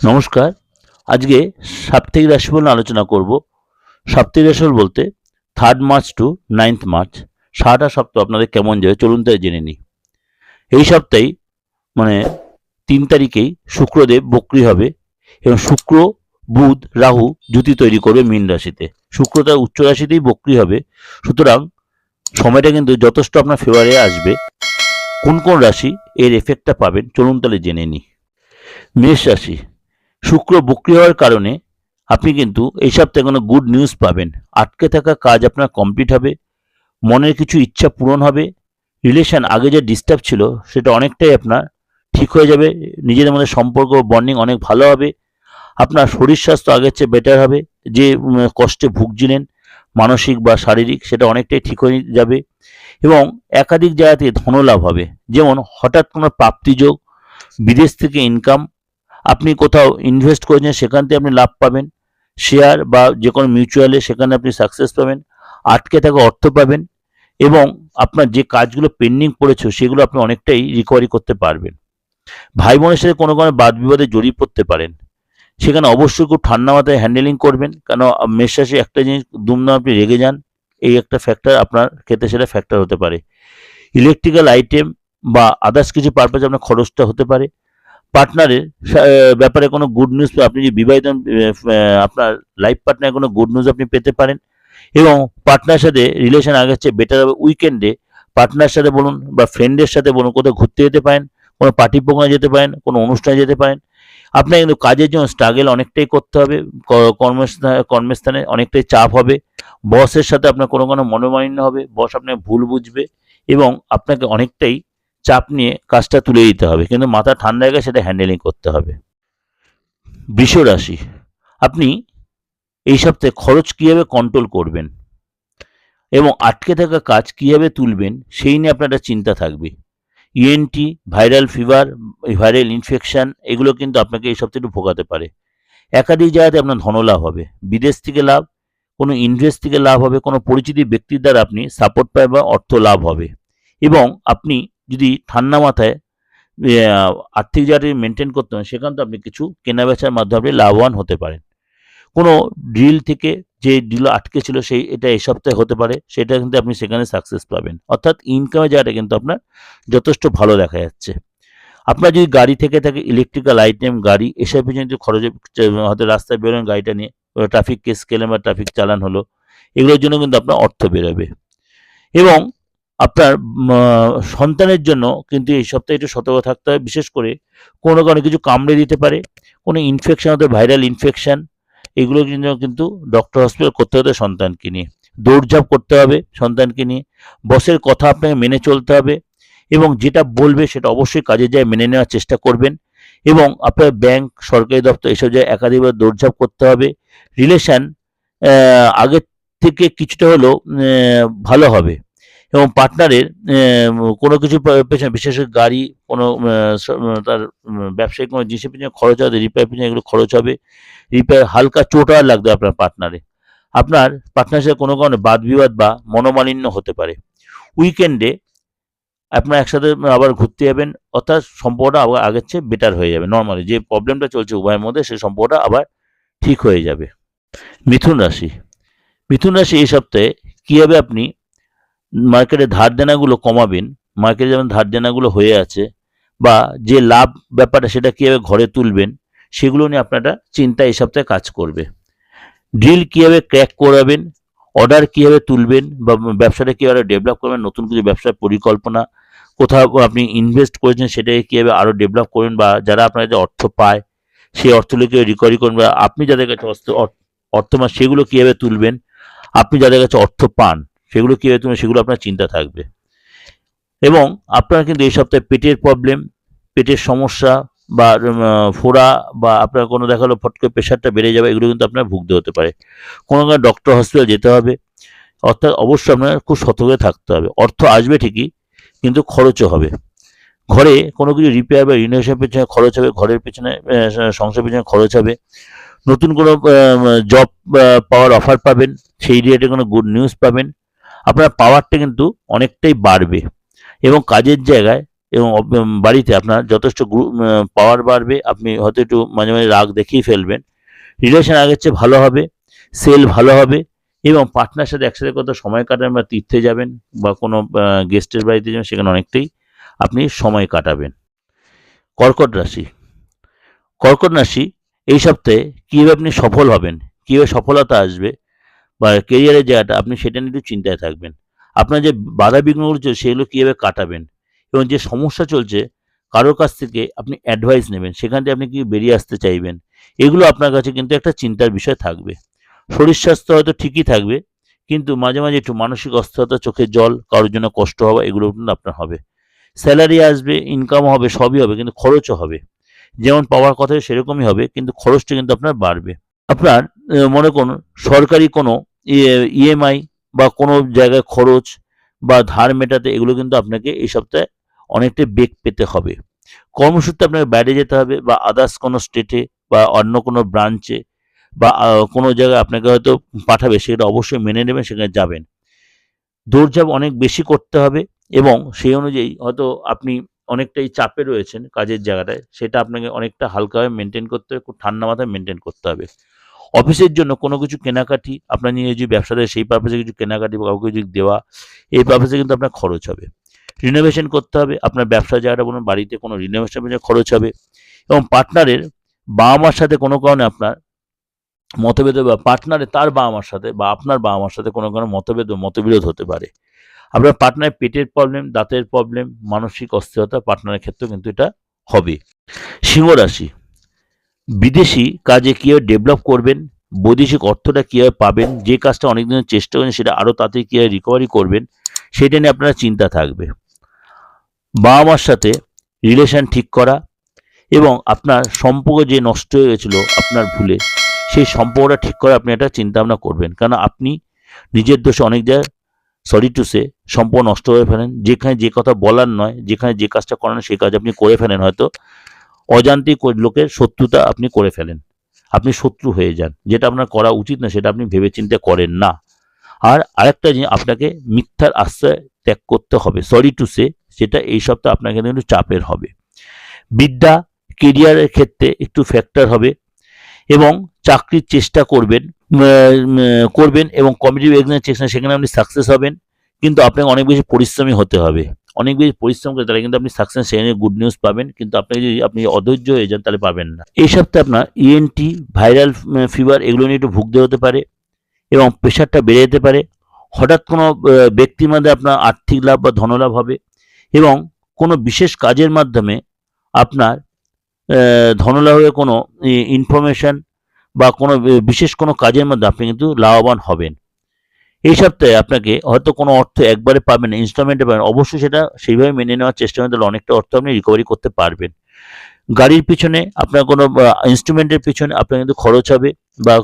নমস্কার। আজকে সাপ্তাহিক রাশিফল আলোচনা করব। সাপ্তাহিক রাশিফল বলতে third March to ninth March সারাটা সপ্তাহ আপনাদের কেমন যাবে চলুন তাই জেনে নিই। এই সপ্তাহে মানে তিন তারিখেই শুক্রদেব বক্রি হবে এবং শুক্র, বুধ, রাহু জুতি তৈরি করবে মীন রাশিতে। শুক্র তার উচ্চ রাশিতেই বক্রি হবে। সুতরাং সময়টা কিন্তু যথেষ্ট আপনার ফেভারে আসবে। কোন কোন রাশি এর এফেক্টটা পাবেন চলুন তাহলে জেনে নিই। মেষ রাশি। শুক্র বক্রি হওয়ার কারণে আপনি কিন্তু এই সপ্তাহে কোনো গুড নিউজ পাবেন। আটকে থাকা কাজ আপনার কমপ্লিট হবে, মনের কিছু ইচ্ছা পূরণ হবে রিলেশন আগে যে ডিস্টার্ব ছিল সেটা অনেকটাই আপনার ঠিক হয়ে যাবে, নিজেদের মধ্যে সম্পর্ক বন্ডিং অনেক ভালো হবে, আপনার শরীর স্বাস্থ্য আগের চেয়ে বেটার হবে, যে কষ্টে ভুগছিলেন, মানসিক বা শারীরিক সেটা অনেকটাই ঠিক হয়ে যাবে এবং একাধিক জায়গাতে ধনলাভ হবে। যেমন হঠাৎ কোনো প্রাপ্তিযোগ বিদেশ থেকে ইনকাম আপনি কোথাও ইনভেস্ট করেছেন, সেখান থেকে আপনি লাভ পাবেন। শেয়ার বা যে কোনো মিউচুয়ালে সেখানে আপনি সাকসেস পাবেন। আটকে থাকা অর্থ পাবেন এবং আপনার যে কাজগুলো পেন্ডিং পড়েছে, সেগুলো আপনি অনেকটাই রিকভারি করতে পারবেন। ভাই বোনের সাথে কোনো কোনো বাদ বিবাদে জড়িয়ে পড়তে পারেন। সেখানে অবশ্যই খুব ঠান্ডা মাথায় হ্যান্ডেলিং করবেন। কেন মেষরাশি একটা জিনিস দুমদাম আপনি রেগে যান, এই একটা ফ্যাক্টর আপনার ক্ষেত্রে সেটা ফ্যাক্টর হতে পারে। ইলেকট্রিক্যাল আইটেম বা আদার্স কিছু পারপাসে আপনার খরচটা হতে পারে। পার্টনারের ব্যাপারে কোনো গুড নিউজ আপনি যদি বিবাহিত আপনার লাইফ পার্টনার কোনো গুড নিউজ আপনি পেতে পারেন। এবং পার্টনার সাথে রিলেশন আগের চেয়ে বেটার হবে উইকেন্ডে পার্টনার সাথে বলুন বা ফ্রেন্ডের সাথে বলুন, কোথাও ঘুরতে যেতে পারেন, কোনো পার্টি প্রোগ্রামে যেতে পারেন, কোনো অনুষ্ঠানে যেতে পারেন। আপনার কিন্তু কাজের জন্য স্ট্রাগল অনেকটাই করতে হবে কর্মস্থানে কর্মস্থানে অনেকটাই চাপ হবে। বসের সাথে আপনার কোনো কোনো মনোমালিন্য হবে বস আপনাকে ভুল বুঝবে এবং আপনাকে অনেকটাই চাপ নিয়ে কাজটা তুলে দিতে হবে। কিন্তু মাথা ঠান্ডা হয়ে সেটা হ্যান্ডেলিং করতে হবে। বৃষ রাশি, আপনি এই সপ্তাহে খরচ কীভাবে কন্ট্রোল করবেন? এবং আটকে থাকা কাজ কীভাবে তুলবেন? সেই নিয়ে আপনার একটা চিন্তা থাকবে। ENT viral fever viral infection এগুলো কিন্তু আপনাকে এই সপ্তাহে একটু ভোগাতে পারে। একাধিক জায়গাতে আপনার ধনলাভ হবে। বিদেশ থেকে লাভ, কোনো ইনভেস্ট থেকে লাভ হবে, কোনো পরিচিতি ব্যক্তির দ্বারা আপনি সাপোর্ট পায় বা অর্থ লাভ হবে। এবং আপনি যদি ঠান্ডা মাথায় আর্থিক জায়গাটি মেনটেন করতে হয়, সেখান তো আপনি কিছু কেনাবেচার মাধ্যমে আপনি লাভবান হতে পারেন। কোনো ডিল থেকে যে ডিল আটকে ছিল সেই, এটা এই সপ্তাহে হতে পারে, সেটা কিন্তু আপনি সেখানে সাকসেস পাবেন। অর্থাৎ ইনকামের জায়গাটা কিন্তু আপনার যথেষ্ট ভালো দেখা যাচ্ছে। আপনার যদি গাড়ি থেকে থাকে ইলেকট্রিক্যাল আইটেম গাড়ি, এসব যদি খরচ, হয়তো রাস্তায় বেরোন গাড়িটা নিয়ে ট্রাফিক কেস খেলেন বা ট্রাফিক চালান হলো, এগুলোর জন্য কিন্তু আপনার অর্থ বেরোবে। এবং আপনার সন্তানের জন্য কিন্তু এই সপ্তাহে একটু সতর্ক থাকতে হবে বিশেষ করে কোনো কারণে কিছু কামড়ে দিতে পারে, কোনো ইনফেকশন হতে ভাইরাল ইনফেকশান এগুলো কিন্তু কিন্তু ডক্টর হসপিটাল করতে হতে সন্তানকে নিয়ে। দৌড়ঝাঁপ করতে হবে সন্তানকে নিয়ে। বসের কথা আপনাকে মেনে চলতে হবে এবং যেটা বলবে সেটা অবশ্যই কাজের জায়গায় মেনে নেওয়ার চেষ্টা করবেন এবং আপনার ব্যাংক সরকারি দপ্তর এসব জায়গায় একাধিকবার দৌড়ঝাঁপ করতে হবে। রিলেশন আগের থেকে কিছুটা হলেও ভালো হবে। এবং পার্টনারের কোনো কিছু পেছনে, বিশেষ গাড়ি, কোনো তার ব্যবসায়িক কোনো জিনিসের পিছনে খরচ হবে রিপেয়ার পিছনে এগুলো খরচ হবে রিপেয়ার হালকা চোট আর লাগবে আপনার পার্টনারে। আপনার পার্টনার সাথে কোনো কারণে বাদ বিবাদ বা মনোমালিন্য হতে পারে। উইকেন্ডে আপনার একসাথে আবার ঘুরতে যাবেন, অর্থাৎ সম্পর্কটা আবার আগের চেয়ে বেটার হয়ে যাবে নর্মালি যে প্রবলেমটা চলছে উভয়ের মধ্যে সেই সম্পর্কটা আবার ঠিক হয়ে যাবে। মিথুন রাশি। মিথুন রাশি এই সপ্তাহে কীভাবে আপনি মার্কেটে ধার দেনাগুলো কমাবেন, মার্কেটে যেমন ধার দেনাগুলো হয়ে আছে, বা যে লাভ ব্যাপারটা সেটা কীভাবে ঘরে তুলবেন, সেগুলো নিয়ে আপনারা চিন্তা এই সপ্তাহে কাজ করবে। ডিল কীভাবে ক্র্যাক করাবেন, অর্ডার কীভাবে তুলবেন, বা ব্যবসাটা কীভাবে ডেভেলপ করবেন, নতুন কিছু ব্যবসার পরিকল্পনা, কোথাও আপনি ইনভেস্ট করেছেন সেটাকে কীভাবে আরও ডেভেলপ করবেন, বা যারা আপনার যে অর্থ পায়, সেই অর্থগুলোকে রিকভারি করবেন, বা আপনি যাদের কাছে অর্থ- অর্থ সেগুলো কীভাবে তুলবেন, আপনি যাদের কাছে অর্থ পান সেগুলো কী কীভাবে তুলবেন সেগুলো আপনার চিন্তা থাকবে। এবং আপনার কিন্তু এই সপ্তাহে পেটের প্রবলেম পেটের সমস্যা বা ফোড়া বা আপনার কোনো দেখাল ফট করে প্রেশারটা বেড়ে যাবে এগুলো কিন্তু আপনার ভুগতে হতে পারে। কোনো কোনো ডক্টর হসপিটাল যেতে হবে। অর্থাৎ অবশ্যই আপনার খুব সতর্কে থাকতে হবে। অর্থ আসবে ঠিকই কিন্তু খরচও হবে। ঘরে কোনো কিছু রিপেয়ার বা রিনোভেশনের পেছনে খরচ হবে ঘরের পেছনে আহ, সংসারের পেছনে খরচ হবে। নতুন কোনো জব পাওয়ার অফার পাবেন সেই রিলেটেড কোনো গুড নিউজ পাবেন। আপনার পাওয়ারটা কিন্তু অনেকটাই বাড়বে। এবং কাজের জায়গায় এবং বাড়িতে আপনার যথেষ্ট পাওয়ার বাড়বে। আপনি হয়তো একটু মাঝে মাঝে রাগ দেখিয়ে ফেলবেন। রিলেশন আগের চেয়ে ভালো হবে সেল ভালো হবে এবং পার্টনার সাথে একসাথে কত সময় কাটাবেন বা তীর্থে যাবেন বা কোনো গেস্টের বাড়িতে যাবেন সেখানে অনেকটাই আপনি সময় কাটাবেন। কর্কট রাশি। কর্কট রাশি এই সপ্তাহে কীভাবে আপনি সফল হবেন, কীভাবে সফলতা আসবে বা কেরিয়ারের জায়গাটা আপনি সেটা নিয়ে একটু চিন্তায় থাকবেন। আপনার যে বাধা বিঘ্নগুলো চলছে সেগুলো কীভাবে কাটাবেন? এবং যে সমস্যা চলছে কারোর কাছ থেকে আপনি অ্যাডভাইস নেবেন, সেখান থেকে আপনি কি বেরিয়ে আসতে চাইবেন? এগুলো আপনার কাছে কিন্তু একটা চিন্তার বিষয় থাকবে। শরীর স্বাস্থ্য হয়তো ঠিকই থাকবে, কিন্তু মাঝে মাঝে একটু মানসিক অস্থিরতা চোখে জল, কারোর জন্য কষ্ট হওয়া, এগুলো কিন্তু আপনার হবে। স্যালারি আসবে ইনকাম হবে, সবই হবে, কিন্তু খরচও হবে। যেমন পাওয়ার কথা সেরকমই হবে, কিন্তু খরচটা কিন্তু আপনার বাড়বে। আপনার মনে করুন, সরকারি কোনো ইএমআই বা কোনো জায়গায় খরচ বা ধার মেটাতে এগুলো কিন্তু আপনাকে এই সপ্তাহে অনেকটা বেগ পেতে হবে। কর্মসূত্রে আপনাকে বাইরে যেতে হবে বা আদার্স কোনো স্টেটে বা অন্য কোনো ব্রাঞ্চে বা কোনো জায়গায় আপনাকে হয়তো পাঠাবে, সেটা অবশ্যই মেনে নেবেন, সেখানে যাবেন। দৌড়ঝাঁপ অনেক বেশি করতে হবে এবং সেই অনুযায়ী হয়তো আপনি অনেকটাই চাপে রয়েছেন কাজের জায়গাটায়। সেটা আপনাকে অনেকটা হালকাভাবে মেনটেন করতে হবে, খুব ঠান্ডা মাথায় মেনটেন করতে হবে। অফিসের জন্য কোনো কিছু কেনাকাটি, আপনার নিয়ে যদি ব্যবসাতে সেই পারপাসে কিছু কেনাকাটি কাউকে কিছু দেওয়া, এই পারপাসে কিন্তু আপনার খরচ হবে। রিনোভেশন করতে হবে, আপনার ব্যবসার জায়গাটা বলুন, বাড়িতে কোনো রিনোভেশন খরচ হবে। এবং পার্টনারের বাবা মার সাথে কোনো কারণে আপনার মতভেদ বা পার্টনারের তার বাবা মার সাথে বা আপনার বাবা মার সাথে কোনো কারণে মতভেদ মতবিরোধ হতে পারে। আপনার পার্টনারের পেটের প্রবলেম দাঁতের প্রবলেম মানসিক অস্থিরতা পার্টনারের ক্ষেত্রে কিন্তু এটা হবে। সিংহ রাশি বিদেশি কাজে কীভাবে ডেভেলপ করবেন, বৈদেশিক অর্থটা কীভাবে পাবেন, যে কাজটা অনেক দিনের চেষ্টা করেন সেটা আরও তাড়াতাড়ি কীভাবে রিকভারি করবেন, সেটা নিয়ে আপনার চিন্তা থাকবে। বাবা মার সাথে রিলেশন ঠিক করা এবং আপনার সম্পর্ক যে নষ্ট হয়ে গেছিল আপনার ভুলে, সেই সম্পর্কটা ঠিক করে আপনি একটা চিন্তা ভাবনা করবেন। কারণ আপনি নিজের দোষে অনেক জায়গায় সরি টু সে সম্পর্ক নষ্ট হয়ে ফেলেন। যেখানে যে কথা বলার নয়, যেখানে যে কাজটা করানো সেই কাজ আপনি করে ফেলেন হয়তো। অজান্তেই কো- লোকের শত্রুতা আপনি করে ফেলেন। আপনি শত্রু হয়ে যান। যেটা আপনার করা উচিত না সেটা আপনি ভেবেচিন্তে করেন না। আর আরেকটা জিনিস, আপনাকে মিথ্যার আশ্রয় ত্যাগ করতে হবে। সরি টু সে সেটা এই সপ্তাহে আপনাকে কিন্তু চাপের হবে। বিদ্যা কেরিয়ারের ক্ষেত্রে একটু ফ্যাক্টর হবে। এবং চাকরির চেষ্টা করবেন করবেন এবং কম্পিটিভ এক্সামের চেষ্টা সেখানে আপনি সাকসেস হবেন, কিন্তু আপনাকে অনেক বেশি পরিশ্রমী হতে হবে। অনেক বেশি পরিশ্রম করে তাহলে কিন্তু আপনি সাকসেস সেখানে গুড নিউজ পাবেন, কিন্তু আপনাকে যদি, আপনি অধৈর্য হয়ে যান তাহলে পাবেন না। এই সপ্তাহে আপনার ইএনটি ভাইরাল ফিভার এগুলো নিয়ে একটু ভুগতে হতে পারে এবং প্রেশারটা বেড়ে যেতে পারে। হঠাৎ কোনো ব্যক্তির মধ্যে আপনার আর্থিক লাভ বা ধনলাভ হবে এবং কোনো বিশেষ কাজের মাধ্যমে আপনার ধনলাভের কোনো ইনফরমেশন বা কোনো বিশেষ কোনো কাজের মধ্যে আপনি কিন্তু লাভবান হবেন। এই সপ্তাহে আপনাকে হয়তো কোনো অর্থ একবারে পাবেন ইনস্টলমেন্টে পাবেন, অবশ্যই সেটা সেইভাবে মেনে নেওয়ার চেষ্টা করেন তাহলে অনেকটা অর্থ আপনি রিকভারি করতে পারবেন। গাড়ির পিছনে আপনার কোনো ইনস্ট্রুমেন্টের পিছনে আপনার কিন্তু খরচ হবে বা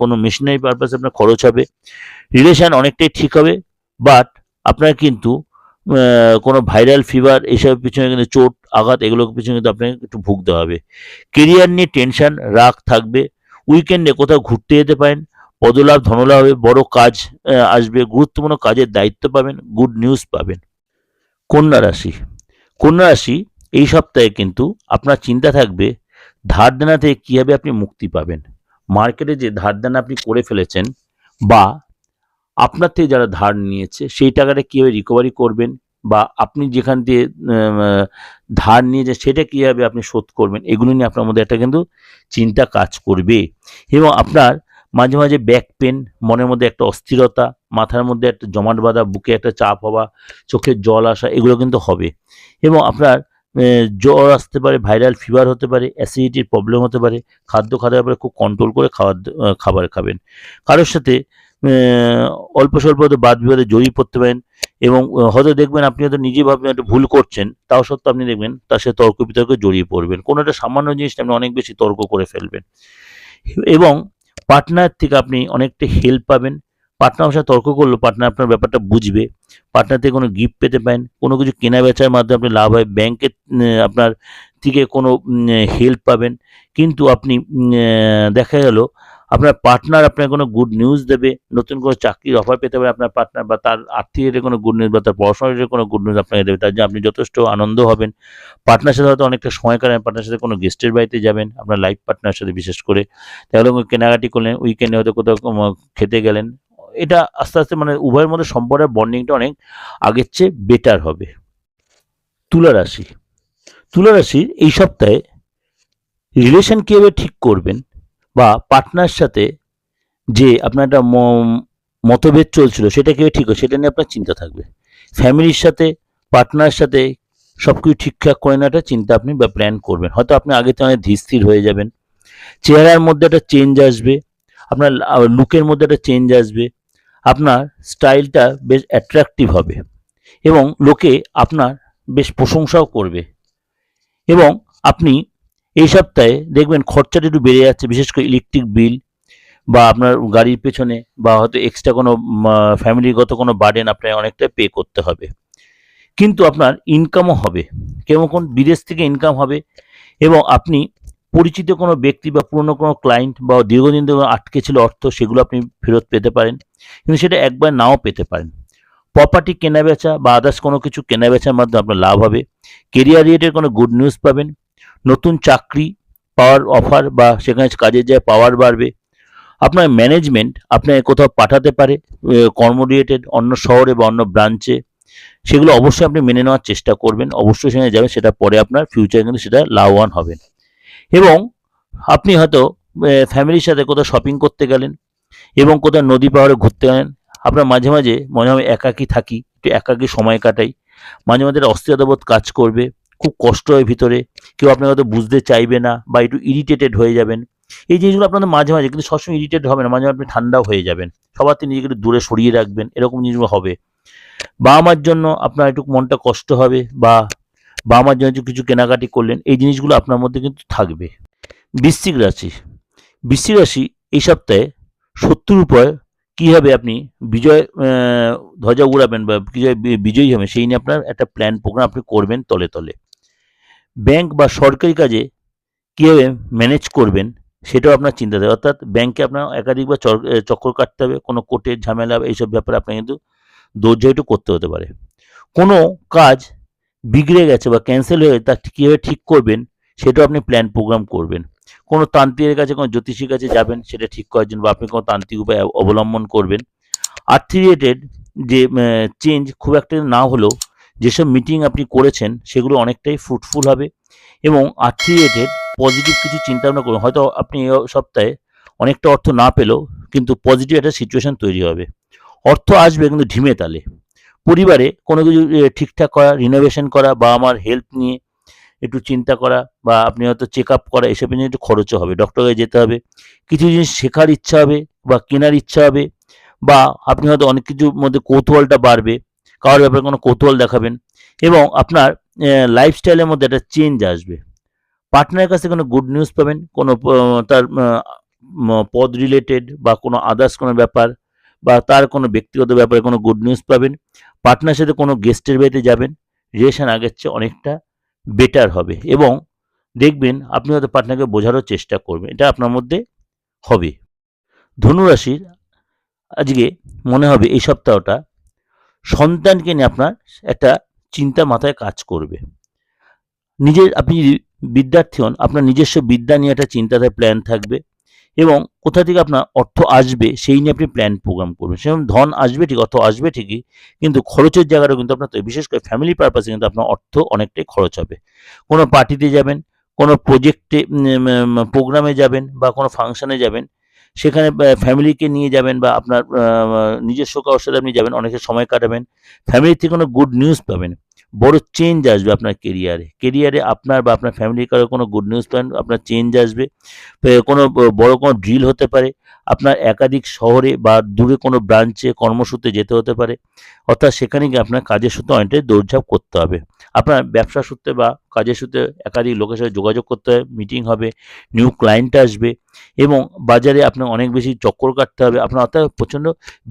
কোনো মেশিনারি পারপাসে আপনার খরচ হবে। রিলেশান অনেকটাই ঠিক হবে বাট আপনার কিন্তু কোনো ভাইরাল ফিভার এইসবের পিছনে কিন্তু চোট, আঘাত এগুলোর পিছনে কিন্তু আপনাকে একটু ভুগতে হবে। কেরিয়ার নিয়ে টেনশন রাগ থাকবে উইকেন্ডে কোথাও ঘুরতে যেতে পারেন, পদলাভ, ধনলাভ হবে বড় কাজ আসবে, গুরুত্বপূর্ণ কাজের দায়িত্ব পাবেন গুড নিউজ পাবেন। কন্যা রাশি কন্যা রাশি এই সপ্তাহে কিন্তু আপনার চিন্তা থাকবে ধার দেনা থেকে কীভাবে আপনি মুক্তি পাবেন। মার্কেটে যে ধার দেনা আপনি করে ফেলেছেন, বা আপনার থেকে যারা ধার নিয়েছে, সেই টাকাটা কীভাবে রিকভারি করবেন বা আপনি যেখান দিয়ে ধার নিয়ে নিয়েছে সেটা কীভাবে আপনি শোধ করবেন? এগুলো নিয়ে আপনার মধ্যে একটা কিন্তু চিন্তা কাজ করবে। এবং আপনার মাঝে মাঝে ব্যাক পেন মনের মধ্যে একটা অস্থিরতা, মাথার মধ্যে একটা জমাট বাঁধা, বুকে একটা চাপ হওয়া, চোখের জল আসা, এগুলো কিন্তু হবে। এবং আপনার জ্বর আসতে পারে ভাইরাল ফিভার হতে পারে অ্যাসিডিটির প্রবলেম হতে পারে, খাদ্য খাওয়ার ব্যাপারে খুব কন্ট্রোল করে খাবার খাবার খাবেন। কারোর সাথে অল্প স্বল্প হয়তো বাদ বিবাদে জড়িয়ে পড়তে পারেন এবং হয়তো দেখবেন আপনি হয়তো নিজে ভাববেন একটা ভুল করছেন, তাও সত্ত্বেও আপনি দেখবেন তার সাথে তর্ক বিতর্কে জড়িয়ে পড়বেন। কোনো একটা সামান্য জিনিস আপনি অনেক বেশি তর্ক করে ফেলবেন। এবং পার্টনার থেকে আপনি অনেকটা হেল্প পাবেন। পার্টনার সাথে তর্ক করলেও পার্টনার আপনার ব্যাপারটা বুঝবে। পার্টনার থেকে কোনো গিফট পেতে পারেন, কোনো কিছু কেনা বেচার মাধ্যমে আপনি লাভ হয় ব্যাংকের আপনার থেকে কোনো হেল্প পাবেন। কিন্তু আপনি দেখা গেল আপনার পার্টনার আপনার কোনো গুড নিউজ দেবে, নতুন কোনো চাকরির অফার পেতে পারে আপনার পার্টনার বা তার আর্থিক আত্মীয়ের কোনো গুড নিউজ বা তার পড়াশোনার কোনো গুড নিউজ আপনাকে দেবে, তার জন্য আপনি যথেষ্ট আনন্দ হবেন। পার্টনার সাথে হয়তো অনেকটা সময় কাটান পার্টনার সাথে কোনো গেস্টের বাড়িতে যাবেন, আপনার লাইফ পার্টনার সাথে বিশেষ করে। তাহলে কেনাকাটি করলেন উইকেন্ডে হয়তো কোথাও খেতে গেলেন। এটা আস্তে আস্তে মানে উভয়ের মধ্যে সম্পর্কের বন্ডিংটা অনেক আগের চেয়ে বেটার হবে। তুলা রাশি। তুলা এই সপ্তাহে রিলেশন কীভাবে ঠিক করবেন? বা পার্টনার সাথে যে আপনার একটা মতভেদ চলছিল, সেটা কেউ ঠিক সেটা নিয়ে আপনার চিন্তা থাকবে। ফ্যামিলির সাথে পার্টনার সাথে সব কিছু ঠিকঠাক করে নেওয়াটা চিন্তা আপনি বা প্ল্যান করবেন। হয়তো আপনি আগে থেকে অনেক ধীর হয়ে যাবেন। চেহারার মধ্যে একটা চেঞ্জ আসবে। আপনার লুকের মধ্যে একটা চেঞ্জ আসবে। আপনার স্টাইলটা বেশ অ্যাট্রাকটিভ হবে এবং লোকে আপনার বেশ প্রশংসাও করবে। এবং আপনি এই সপ্তাহে দেখবেন খরচাটা একটু বেড়ে যাচ্ছে, বিশেষ করে ইলেকট্রিক বিল বা আপনার গাড়ির পেছনে বা হয়তো এক্সট্রা কোনো ফ্যামিলিগত কোনো বার্ডেন আপনার অনেকটা পে করতে হবে। কিন্তু আপনার ইনকামও হবে। কেমন কোন বিদেশ থেকে ইনকাম হবে এবং আপনি পরিচিত কোনো ব্যক্তি বা পুরনো কোনো ক্লায়েন্ট বা দীর্ঘদিন ধরে আটকে ছিল অর্থ, সেগুলো আপনি ফেরত পেতে পারেন। কিন্তু সেটা একবার নাও পেতে পারেন। প্রপার্টি কেনাবেচা বা আদার্স কোনো কিছু কেনাবেচার মাধ্যমে আপনার লাভ হবে। কেরিয়ার রিলেটেড কোনো গুড নিউজ পাবেন। নতুন চাকরি, পাওয়ার অফার বা সেখানে কাজের যায় পাওয়ার বাড়বে। আপনার ম্যানেজমেন্ট আপনাকে কোথাও পাঠাতে পারে কর্ম রিলেটেড অন্য শহরে বা অন্য ব্রাঞ্চে সেগুলো অবশ্যই আপনি মেনে নেওয়ার চেষ্টা করবেন। অবশ্যই সেখানে যাবেন, সেটা পরে আপনার ফিউচারে কিন্তু সেটা লাভবান হবেন এবং আপনি হয়তো ফ্যামিলির সাথে কোথাও শপিং করতে গেলেন এবং কোথাও নদী পাহাড়ে ঘুরতে গেলেন। আপনার মাঝে মাঝে মনে হবে একাকী থাকি, একটু একাকী সময় কাটাই। মাঝে মাঝে অস্থিরতাবোধ কাজ করবে। খুব কষ্ট হয় ভিতরে, কেউ আপনাকে হয়তো বুঝতে চাইবে না বা একটু ইরিটেটেড হয়ে যাবেন। এই জিনিসগুলো আপনাদের মাঝে মাঝে, কিন্তু সবসময় ইরিটেট হবে না, মাঝে মাঝে আপনি ঠান্ডাও হয়ে যাবেন। সবার থেকে নিজেকে দূরে সরিয়ে রাখবেন, এরকম জিনিসগুলো হবে। বাবা মার জন্য আপনার একটু মনটা কষ্ট হবে বা বাবা মার জন্য কিছু কেনাকাটি করলেন, এই জিনিসগুলো আপনার মধ্যে কিন্তু থাকবে। বৃশ্চিক রাশি বৃশ্চিক রাশি এই সপ্তাহে শত্রুর উপর কীভাবে আপনি বিজয় ধ্বজা উড়াবেন বা বিজয়, বিজয়ী হবেন, সেই নিয়ে আপনার একটা প্ল্যান প্রোগ্রাম আপনি করবেন তলে তলে। ব্যাংক বা সরকারি কাজে কীভাবে ম্যানেজ করবেন সেটাও আপনার চিন্তা থাকবে অর্থাৎ ব্যাংকে আপনার একাধিকবার চক্কর কাটতে হবে, কোনো কোর্টের ঝামেলা এইসব ব্যাপারে আপনাকে কিন্তু দৌর্য একটু করতে হতে পারে। কোনো কাজ বিগড়ে গেছে বা ক্যান্সেল হয়ে তা কীভাবে ঠিক করবেন সেটাও আপনি প্ল্যান প্রোগ্রাম করবেন। কোনো তান্ত্রিকের কাছে, কোনো জ্যোতিষীর কাছে যাবেন সেটা ঠিক করার জন্য বা আপনি কোনো তান্ত্রিক উপায় অবলম্বন করবেন। আর্থিক রিলেটেড যে চেঞ্জ খুব একটা না হলেও যেসব মিটিং আপনি করেছেন, সেগুলো অনেকটাই ফ্রুটফুল হবে এবং আর্থিক রিলেটেড পজিটিভ কিছু চিন্তা ভাবনা করুন। হয়তো আপনি এই সপ্তাহে অনেকটা অর্থ না পেলেও কিন্তু পজিটিভ একটা সিচুয়েশন তৈরি হবে। অর্থ আসবে কিন্তু ঢিমে তালে। পরিবারে কোনো কিছু ঠিকঠাক করা রিনোভেশন করা বা আমার হেলথ নিয়ে একটু চিন্তা করা বা আপনি হয়তো চেক আপ করা, এসব নিয়ে একটু খরচও হবে। ডক্টরে যেতে হবে। কিছু জিনিস শেখার ইচ্ছা হবে বা কেনার ইচ্ছা হবে বা আপনি হয়তো অনেক কিছুর মধ্যে কৌতূহলটা বাড়বে। কারোর ব্যাপারে কোনো কৌতূহল দেখাবেন এবং আপনার লাইফস্টাইলের মধ্যে একটা চেঞ্জ আসবে। পার্টনারের কাছে কোনো গুড নিউজ পাবেন, কোনো তার পদ রিলেটেড বা কোনো আদার্স কোনো ব্যাপার বা তার কোনো ব্যক্তিগত ব্যাপারে কোনো গুড নিউজ পাবেন। পার্টনার সাথে কোনো গেস্টের বাড়িতে যাবেন রিলেশন আগের চেয়ে অনেকটা বেটার হবে এবং দেখবেন আপনি হয়তো পার্টনারকে বোঝারও চেষ্টা করবেন, এটা আপনার মধ্যে হবে। ধনুরাশির আজকে মনে হবে এই সপ্তাহটা সন্তানকে নিয়ে আপনার একটা চিন্তা মাথায় কাজ করবে নিজের, আপনি বিদ্যার্থী হন, আপনার নিজস্ব বিদ্যা নিয়ে একটা চিন্তাধারা প্ল্যান থাকবে এবং কোথা থেকে আপনার অর্থ আসবে সেই নিয়ে আপনি প্ল্যান প্রোগ্রাম করবেন সেরকম ধন আসবে ঠিক, অর্থ আসবে ঠিকই, কিন্তু খরচের জায়গাটাও কিন্তু আপনার। বিশেষ করে ফ্যামিলি পারপাসে কিন্তু আপনার অর্থ অনেকটাই খরচ হবে কোনো পার্টিতে যাবেন, কোনো প্রজেক্টে প্রোগ্রামে যাবেন বা কোনো ফাংশনে যাবেন সেখানে ফ্যামিলিকে নিয়ে যাবেন বা আপনার নিজস্ব কারোর সাথে আপনি যাবেন অনেকে সময় কাটাবেন। ফ্যামিলি থেকে কোনো গুড নিউজ পাবেন। বড় চেঞ্জ আসবে আপনার কেরিয়ারে কেরিয়ারে আপনার বা আপনার ফ্যামিলির কারও কোনো গুড নিউজ পাবেন, আপনার চেঞ্জ আসবে। কোনো বড় কোনো ড্রিল হতে পারে। আপনার একাধিক শহরে বা দূরে কোনো ব্রাঞ্চে কর্মসূত্রে যেতে হতে পারে। অর্থাৎ সেখানে গিয়ে আপনার কাজের সূত্রে অনেকটাই দৌড়ঝাঁপ করতে হবে। আপনার ব্যবসা সূত্রে বা কাজের সূত্রে একাধিক লোকের সাথে যোগাযোগ করতে হবে মিটিং হবে নিউ ক্লায়েন্ট আসবে এবং বাজারে আপনার অনেক বেশি চক্কর কাটতে হবে, আপনার অর্থাৎ প্রচণ্ড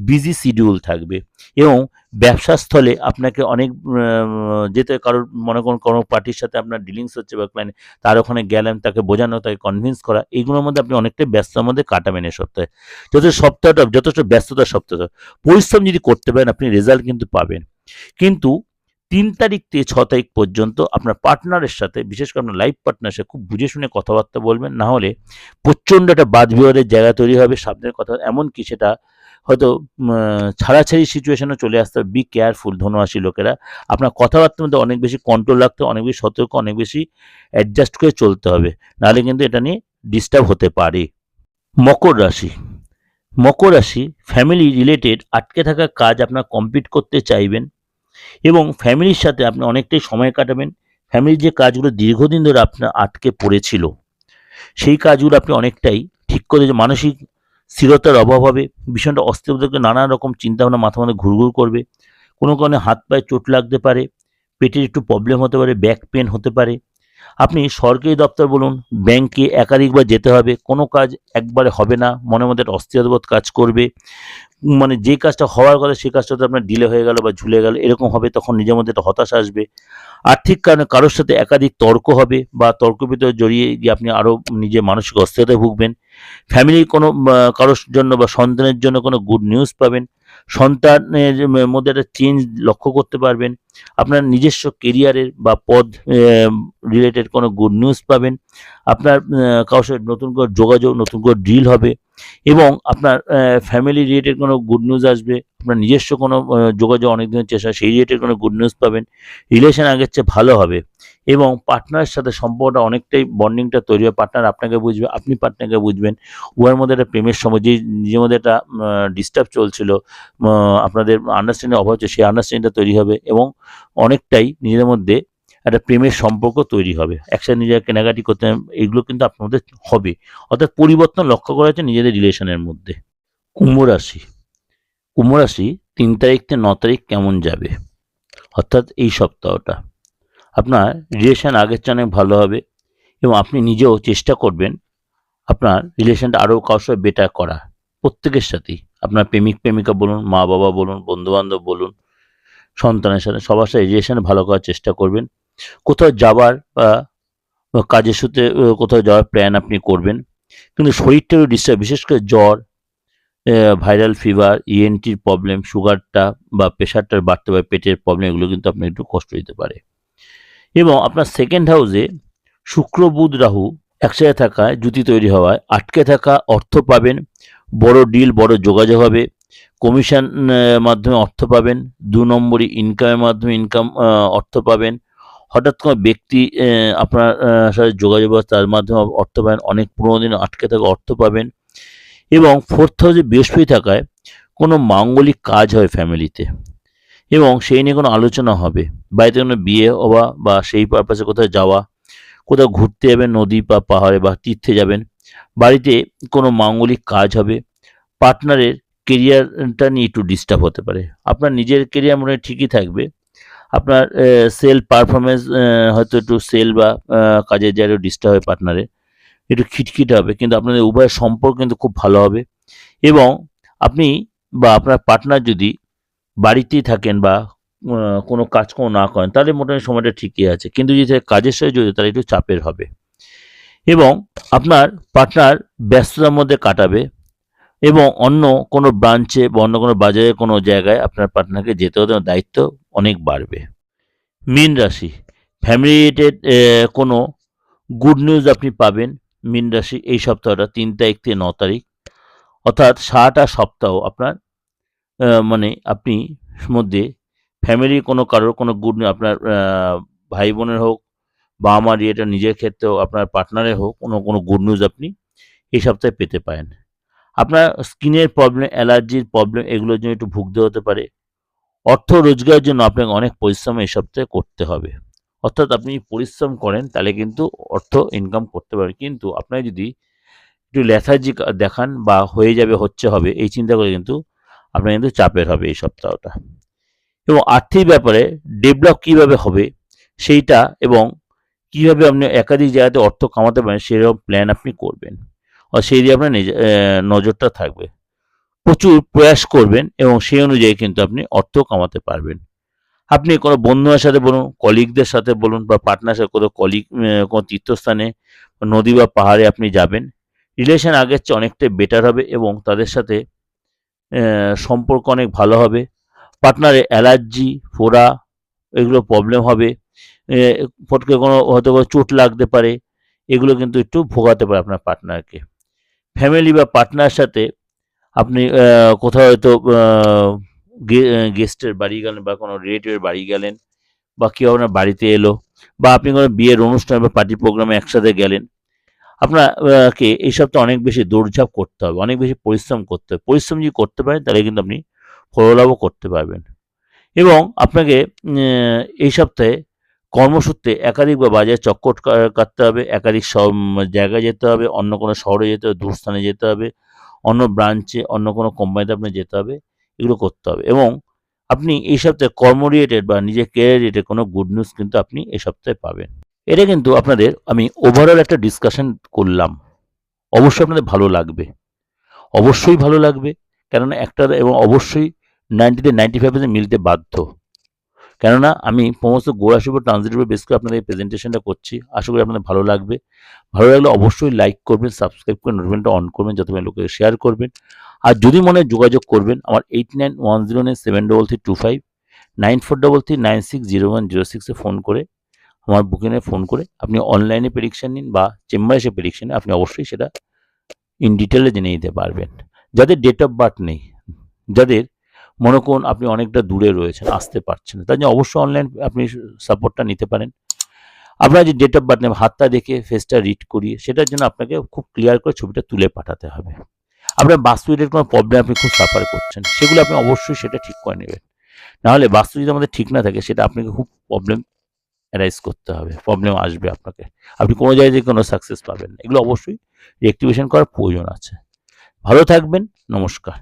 বিজি শিডিউল থাকবে এবং ব্যবসার স্থলে আপনাকে অনেক যেতে কারোর, মনে করুন কোনো পার্টির সাথে আপনার ডিলিংস হচ্ছে বা ক্লায়েন্ট তার ওখানে গেলেন, তাকে বোঝানো, তাকে কনভিন্স করা, এইগুলোর মধ্যে আপনি অনেকটাই ব্যস্ততার মধ্যে কাটাবেন এই সপ্তাহে। যথেষ্ট সপ্তাহটা, যথেষ্ট ব্যস্ততা সপ্তাহ। পরিশ্রম যদি করতে পারেন, আপনি রেজাল্ট কিন্তু পাবেন। কিন্তু তিন তারিখ থেকে ছ তারিখ পর্যন্ত আপনার পার্টনারের সাথে, বিশেষ করে আপনার লাইফ পার্টনারের সাথে খুব বুঝে শুনে কথাবার্তা বলবেন। না হলে প্রচণ্ড একটা বাদ বিবাদের জায়গা তৈরি হবে সামনের কথা এমনকি সেটা হয়তো ছাড়াছাড়ি সিচুয়েশনে চলে আসতে হবে। বি কেয়ারফুল ধনুরাশি লোকেরা। আপনার কথাবার্তার মধ্যে অনেক বেশি কন্ট্রোল রাখতে অনেক বেশি সতর্ক, অনেক বেশি অ্যাডজাস্ট করে চলতে হবে। নাহলে কিন্তু এটা নিয়ে ডিস্টার্ব হতে পারে। মকর রাশি। মকর রাশি ফ্যামিলি রিলেটেড আটকে থাকা কাজ আপনার কমপ্লিট করতে চাইবেন। এবং ফ্যামিলির সাথে আপনি অনেকটাই সময় কাটাবেন। ফ্যামিলির যে কাজগুলো দীর্ঘদিন ধরে আপনার আটকে পড়েছিল, সেই কাজগুলো আপনি অনেকটাই ঠিক করে যে মানসিক স্থিরতার অভাব হবে, ভীষণটা অস্থিরতাকে নানা রকম চিন্তাভাবনা মাথা মধ্যে ঘুরঘুর করবে। কোনো কারণে হাত পায়ে চোট লাগতে পারে, পেটের একটু প্রবলেম হতে পারে ব্যাক পেন হতে পারে আপনি সরকারি দপ্তর বলুন, ব্যাংকে একাধিকবার যেতে হবে, কোনো কাজ একবারে হবে না, মনের মধ্যে একটা অস্থিরতাবোধ কাজ করবে মানে যে কাজটা হওয়ার কথা সেই কাজটা তো আপনার ডিলে হয়ে গেল বা ঝুলে গেল, এরকম হবে তখন নিজের মধ্যে একটা হতাশা আসবে। আর্থিক কারণে কারোর সাথে একাধিক তর্ক হবে বা তর্কের ভিতরে জড়িয়ে গিয়ে আপনি আরও নিজের মানসিক অস্থিরতায় ভুগবেন। ফ্যামিলির কোনো কারোর জন্য বা সন্তানের জন্য কোনো গুড নিউজ পাবেন। সন্তানের মধ্যে একটা চেঞ্জ লক্ষ্য করতে পারবেন। আপনার নিজস্ব কেরিয়ারের বা পদ রিলেটেড কোনো গুড নিউজ পাবেন। আপনার কারোর সাথে নতুন করে যোগাযোগ, নতুন করে ডিল হবে। এবং আপনার ফ্যামিলি রিলেটেড কোনো গুড নিউজ আসবে, আপনার নিজস্ব কোনো যোগাযোগ অনেক দিনের চেষ্টা, সেই রিলেটেড কোনো গুড নিউজ পাবেন রিলেশন আগের চেয়ে ভালো হবে এবং পার্টনারের সাথে সম্পর্কটা অনেকটাই বন্ডিংটা তৈরি হবে পার্টনার আপনাকে বুঝবে, আপনি পার্টনারকে বুঝবেন, উহার মধ্যে একটা প্রেমের সময়, যে, নিজের মধ্যে একটা ডিস্টার্ব চলছিল আপনাদের আন্ডারস্ট্যান্ডিং অভাব হচ্ছে, সেই আন্ডারস্ট্যান্ডিংটা তৈরি হবে এবং অনেকটাই নিজেদের মধ্যে একটা প্রেমের সম্পর্ক তৈরি হবে। একসাথে নিজেরা কেনাকাটি করতে এগুলো কিন্তু আপনাদের হবে। অর্থাৎ পরিবর্তন লক্ষ্য করা হচ্ছে নিজেদের রিলেশনের মধ্যে। কুম্ভ রাশি। কুম্ভ রাশি তিন তারিখ থেকে ন তারিখ কেমন যাবে? অর্থাৎ এই সপ্তাহটা। আপনার রিলেশন আগের চেয়ে অনেক ভালো হবে এবং আপনি নিজেও চেষ্টা করবেন আপনার রিলেশনটা আরও কারোর সাথে বেটার করা। প্রত্যেকের সাথেই। আপনার প্রেমিক, প্রেমিকা বলুন মা বাবা বলুন, বন্ধুবান্ধব বলুন, সন্তানের সাথে সবার সাথে রিলেশন ভালো করার চেষ্টা করবেন। কোথাও যাবার কাজের সূত্রে কোথাও যাওয়ার প্ল্যান আপনি করবেন। কিন্তু শরীরটা একটু ডিস্টার্ব বিশেষ করে জ্বর ভাইরাল ফিভার ইএনটির প্রবলেম সুগারটা বা প্রেশারটার বাড়তে পারে, পেটের প্রবলেম এগুলো কিন্তু আপনার একটু কষ্ট দিতে পারে। এবং আপনার সেকেন্ড হাউসে শুক্র, বুধ, রাহু একসাথে থাকায় জুতি তৈরি হওয়ায় আটকে থাকা অর্থ পাবেন, বড় ডিল বড় যোগাযোগ হবে কমিশন মাধ্যমে অর্থ পাবেন, দু নম্বরই ইনকামের মাধ্যমে ইনকাম অর্থ পাবেন হঠাৎ কোনো ব্যক্তি আপনার সাথে যোগাযোগ তার মাধ্যমে অর্থ পাবেন, অনেক পুরোনো দিন আটকে থাকা অর্থ পাবেন এবং ফোর্থ হাউসে বৃহস্পতি থাকায় কোনো মাঙ্গলিক কাজ হয় ফ্যামিলিতে এবং সেই নিয়ে কোনো আলোচনা হবে। বাড়িতে কোনো বিয়ে হওয়া বা সেই পারপাসে কোথাও যাওয়া, কোথাও ঘুরতে যাবেন, নদী বা পাহাড়ে বা তীর্থে যাবেন, বাড়িতে কোনো মাঙ্গলিক কাজ হবে পার্টনারের কেরিয়ারটা নিয়ে একটু ডিস্টার্ব হতে পারে। আপনার নিজের কেরিয়ার মনে ঠিকই থাকবে আপনার সেল পারফরমেন্স হয়তো একটু সেল বা কাজের জায়গায় ডিস্টার্ব হবে পার্টনারের একটু খিটখিট হবে, কিন্তু আপনাদের উভয়ের সম্পর্ক কিন্তু খুব ভালো হবে। এবং আপনি বা আপনার পার্টনার যদি বাড়িতেই থাকেন বা কোনো কাজকর্ম না করেন, তাহলে মোটামুটি সময়টা ঠিকই আছে। কিন্তু যদি কাজের সাথে জড়িত, তাহলে একটু চাপের হবে। এবং আপনার পার্টনার ব্যস্ততার মধ্যে কাটাবে এবং অন্য কোনো ব্রাঞ্চে বা অন্য কোনো বাজারে কোনো জায়গায় আপনার পার্টনারকে যেতে হতে দায়িত্ব অনেক বাড়বে। মীন রাশি ফ্যামিলি রিলেটেড কোনো গুড নিউজ আপনি পাবেন মীন রাশি এই সপ্তাহটা, তিন তারিখ থেকে ন তারিখ। অর্থাৎ সারাটা সপ্তাহ আপনার মানে আপনি মধ্যে ফ্যামিলি কোনো কারোর কোনো গুড নিউজ আপনার ভাই বোনের হোক বা আমার এটা নিজের ক্ষেত্রেও, আপনার পার্টনারের হোক, কোনো কোনো গুড নিউজ আপনি এই সপ্তাহে পেতে পারেন। আপনার স্কিনের প্রবলেম অ্যালার্জির প্রবলেম এগুলোর জন্য একটু ভুগতে হতে পারে। অর্থ রোজগারের জন্য আপনাকে অনেক পরিশ্রম এই সপ্তাহে করতে হবে। অর্থাৎ আপনি পরিশ্রম করেন, তাহলে কিন্তু অর্থ ইনকাম করতে পারবেন। কিন্তু আপনার যদি একটু লেথার্জি দেখান বা হয়ে যাবে, হচ্ছে, হবে, এই চিন্তা করে কিন্তু আপনার কিন্তু চাপের হবে এই সপ্তাহটা। এবং আর্থিক ব্যাপারে ডেভেলপ কীভাবে হবে, সেইটা এবং কীভাবে আপনি একাধিক জায়গাতে অর্থ কামাতে পারেন, সেরকম প্ল্যান আপনি করবেন। আর সেই দিয়ে আপনার নিজে- নজরটা থাকবে। প্রচুর প্রয়াস করবেন এবং সেই অনুযায়ী কিন্তু আপনি অর্থ কামাতে পারবেন। আপনি কোনো বন্ধুদের সাথে বলুন কলিগদের সাথে বলুন বা পার্টনার সাথে কোনো কলিগ কোনো তীর্থস্থানে, নদী বা পাহাড়ে আপনি যাবেন রিলেশন আগের চেয়ে অনেকটাই বেটার হবে এবং তাদের সাথে সম্পর্ক অনেক ভালো হবে। পার্টনারে অ্যালার্জি ফোড়া এগুলো প্রবলেম হবে। ফটকে কোনো, হয়তো কোনো চোট লাগতে পারে, এগুলো কিন্তু একটু ভোগাতে পারে আপনার পার্টনারকে ফ্যামিলি বা পার্টনার সাথে আপনি কোথাও হয়তো গেস্টের বাড়ি গেলেন বা কোনো রিলেটিভের বাড়ি গেলেন বা কেউ আপনার বাড়িতে এলো বা আপনি কোনো বিয়ের অনুষ্ঠান বা পার্টি প্রোগ্রামে একসাথে গেলেন আপনাকে এই সপ্তাহে অনেক বেশি দৌড়ঝাঁপ করতে হবে, অনেক বেশি পরিশ্রম করতে হবে। পরিশ্রম যদি করতে পারেন, তাহলে কিন্তু আপনি ফললাভও করতে পারবেন। এবং আপনাকে এই সপ্তাহে কর্মসূত্রে একাধিক বা বাজারে চক্কর কাটতে হবে, একাধিক সব জায়গায় যেতে হবে, অন্য কোনো শহরে যেতে হবে, দূরস্থানে যেতে হবে অন্য ব্রাঞ্চে অন্য কোনো কোম্পানিতে আপনার যেতে হবে, এগুলো করতে হবে। এবং আপনি এই সপ্তাহে কর্ম রিলেটেড বা নিজের কেরিয়ার রিলেটেড কোনো গুড নিউজ কিন্তু আপনি এই সপ্তাহে পাবেন। এটা কিন্তু আপনাদের, আমি ওভারঅল একটা ডিসকাশন করলাম। অবশ্যই আপনাদের ভালো লাগবে। অবশ্যই ভালো লাগবে। কেননা একটা এবং অবশ্যই নাইনটিতে নাইনটি ফাইভ মিলতে বাধ্য। কেননা আমি সমস্ত গোড়াশিব ট্রান্সলেটিভ বেস করে আপনাদের এই প্রেজেন্টেশনটা করছি। আশা করি আপনাদের ভালো লাগবে। ভালো লাগলে অবশ্যই লাইক করবেন সাবস্ক্রাইব করে নোটিফিকেশনটা অন করবেন, যত লোকে শেয়ার করবেন। আর যদি মনে যোগাযোগ করবেন, আমার eight nine one zero nine seven double three two five nine four double three nine six zero one zero সিক্সে ফোন করে, আমার বুকিংয়ে ফোন করে, আপনি অনলাইনে প্রেডিকশান নিন বা চেম্বারে এসে প্রেডিকশন আপনি অবশ্যই সেটা ইন ডিটেলে জেনে নিতে পারবেন। যাদের ডেট অফ বার্থ নেই, যাদের মনে করুন আপনি অনেকটা দূরে রয়েছেন, আসতে পারছেন তার জন্য অবশ্যই অনলাইন আপনি সাপোর্টটা নিতে পারেন। আপনার যে ডেট অফ বার্থ নেই হাতটা দেখে ফেসটা রিড করিয়ে, সেটার জন্য আপনাকে খুব ক্লিয়ার করে ছবিটা তুলে পাঠাতে হবে। আপনার বাস্তু কোনো প্রবলেম আপনি খুব সাফার করছেন, সেগুলো আপনি অবশ্যই সেটা ঠিক করে নেবেন। নাহলে বাস্তু যদি আমাদের ঠিক না থাকে, সেটা আপনাকে খুব প্রবলেম অ্যারাইজ করতে হবে প্রবলেম আসবে আপনাকে। আপনি কোনো জায়গায় কোনো সাকসেস পাবেন না। এগুলো অবশ্যই রেক্টিভেশন করার প্রয়োজন আছে। ভালো থাকবেন, নমস্কার।